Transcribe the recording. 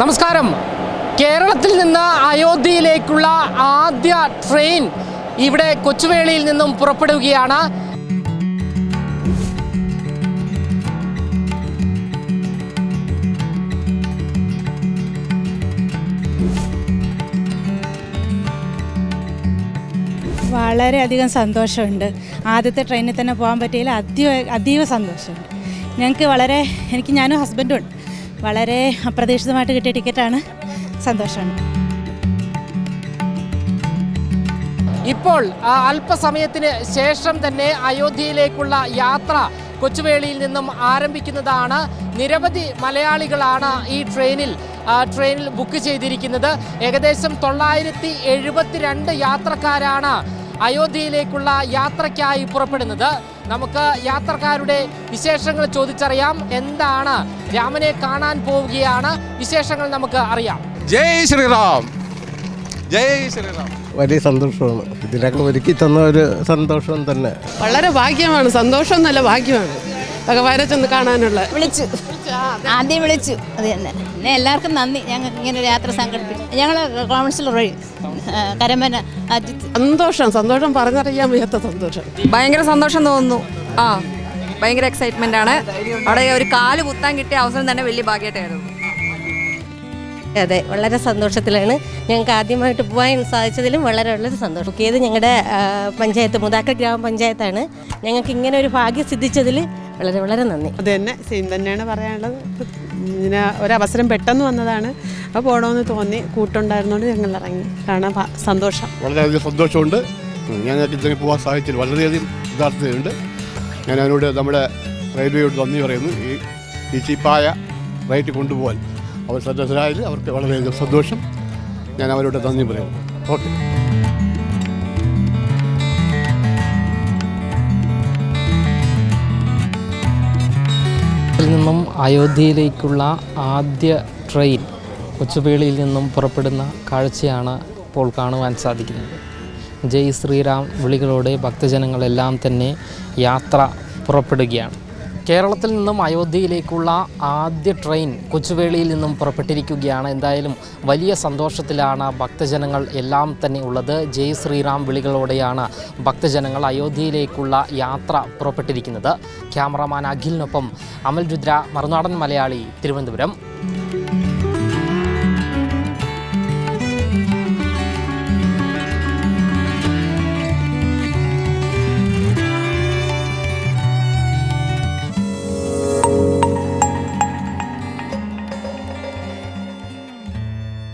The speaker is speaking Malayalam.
നമസ്കാരം. കേരളത്തിൽ നിന്ന് അയോധ്യയിലേക്കുള്ള ആദ്യ ട്രെയിൻ ഇവിടെ കൊച്ചുവേളിയിൽ നിന്നും പുറപ്പെടുകയാണ്. വളരെയധികം സന്തോഷമുണ്ട്. ആദ്യത്തെ ട്രെയിനിൽ തന്നെ പോകാൻ പറ്റിയതിൽ അതീവ അതീവ സന്തോഷമുണ്ട്. ഞങ്ങൾക്ക് വളരെ എനിക്ക് ഞാനും ഹസ്ബൻഡും ഉണ്ട്. വളരെ അപ്രതീക്ഷിതമായിട്ട് കിട്ടിയ ടിക്കറ്റാണ്. സന്തോഷമാണ് ഇപ്പോൾ അല്പസമയത്തിന് ശേഷം തന്നെ അയോധ്യയിലേക്കുള്ള യാത്ര കൊച്ചുവേളിയിൽ നിന്നും ആരംഭിക്കുന്നതാണ്. നിരവധി മലയാളികളാണ് ഈ ട്രെയിനിൽ ട്രെയിനിൽ ബുക്ക് ചെയ്തിരിക്കുന്നത്. ഏകദേശം തൊള്ളായിരത്തി എഴുപത്തിരണ്ട് യാത്രക്കാരാണ് അയോധ്യയിലേക്കുള്ള യാത്രയ്ക്കായി പുറപ്പെടുന്നത്. നമുക്ക് യാത്രക്കാരുടെ വിശേഷങ്ങൾ ചോദിച്ചറിയാം. എന്താണ് രാമനെ കാണാൻ പോവുകയാണ്? വിശേഷങ്ങൾ നമുക്ക് അറിയാം. ജയ് ശ്രീറാം. ജയ് ശ്രീറാം. വലിയ സന്തോഷമാണ്. ഇതിനൊക്കെ ഒരുക്കി തന്ന ഒരു സന്തോഷം തന്നെ. വളരെ ഭാഗ്യമാണ്. സന്തോഷം നല്ല ഭാഗ്യമാണ്. ഭഗവാനെ ചെന്ന് കാണാനുള്ള. വിളിച്ചു. ആദ്യം വിളിച്ചു. അത് തന്നെ. പിന്നെ എല്ലാവർക്കും നന്ദി. ഞങ്ങൾ ഇങ്ങനെ ഒരു യാത്ര സംഘടിപ്പിച്ചു. ഞങ്ങൾ കൗൺസിലർ വഴി കരമന അജിത്ത് സന്തോഷം. സന്തോഷം പറഞ്ഞറിയാൻ വയ്യാത്ത സന്തോഷം. ഭയങ്കര സന്തോഷം തോന്നുന്നു. ആ ഭയങ്കര എക്സൈറ്റ്മെന്റ് ആണ്. അവിടെ ഒരു കാൽ കുത്താൻ കിട്ടിയ അവസരം തന്നെ വലിയ ഭാഗ്യമായിട്ടായിരുന്നു. അതെ വളരെ സന്തോഷത്തിലാണ്. ഞങ്ങൾക്ക് ആദ്യമായിട്ട് പോകാൻ സാധിച്ചതിലും വളരെ വളരെ സന്തോഷം. ബുക്ക് ഇത് ഞങ്ങളുടെ പഞ്ചായത്ത് മുതാക്കൽ ഗ്രാമപഞ്ചായത്താണ്. ഞങ്ങൾക്ക് ഇങ്ങനെ ഒരു ഭാഗ്യം സിദ്ധിച്ചതിൽ വളരെ വളരെ നന്ദി. അത് തന്നെ സെയിം തന്നെയാണ് പറയാനുള്ളത്. ഇങ്ങനെ ഒരവസരം പെട്ടെന്ന് വന്നതാണ്. അപ്പോൾ പോകണമെന്ന് തോന്നി കൂട്ടുണ്ടായിരുന്നോണ്ട് ഞങ്ങൾ ഇറങ്ങി. കാണാൻ സന്തോഷം. വളരെയധികം സന്തോഷമുണ്ട്. ഞങ്ങൾക്ക് ഇതിന് പോകാൻ സാധിച്ചില്ല വളരെയധികം യഥാർത്ഥതയുണ്ട് ഞാൻ അതിനോട് നമ്മുടെ റെയിൽവേയോട് നന്ദി പറയുന്നു. ഈ ഈ ചീപ്പായ റേറ്റ് കൊണ്ടുപോകാൻ അവർ സന്തോഷരായാലും അവർക്ക് വളരെയധികം സന്തോഷം. ഞാൻ അവരോട് നന്ദി പറയുന്നു. ഓക്കെ. നിന്നും അയോധ്യയിലേക്കുള്ള ആദ്യ ട്രെയിൻ കൊച്ചുപേളിയിൽ നിന്നും പുറപ്പെടുന്ന കാഴ്ചയാണ് ഇപ്പോൾ കാണുവാൻ സാധിക്കുന്നത്. ജയ് ശ്രീറാം വിളികളോടെ ഭക്തജനങ്ങളെല്ലാം തന്നെ യാത്ര പുറപ്പെടുകയാണ്. കേരളത്തിൽ നിന്നും അയോധ്യയിലേക്കുള്ള ആദ്യ ട്രെയിൻ കൊച്ചുവേളിയിൽ നിന്നും പുറപ്പെട്ടിരിക്കുകയാണ്. എന്തായാലും വലിയ സന്തോഷത്തിലാണ് ഭക്തജനങ്ങൾ എല്ലാം തന്നെ ഉള്ളത്. ജയ് ശ്രീറാം വിളികളോടെയാണ് ഭക്തജനങ്ങൾ അയോധ്യയിലേക്കുള്ള യാത്ര പുറപ്പെട്ടിരിക്കുന്നത്. ക്യാമറമാൻ അഖിലിനൊപ്പം അമൽ രുദ്ര മറുനാടൻ മലയാളി തിരുവനന്തപുരം.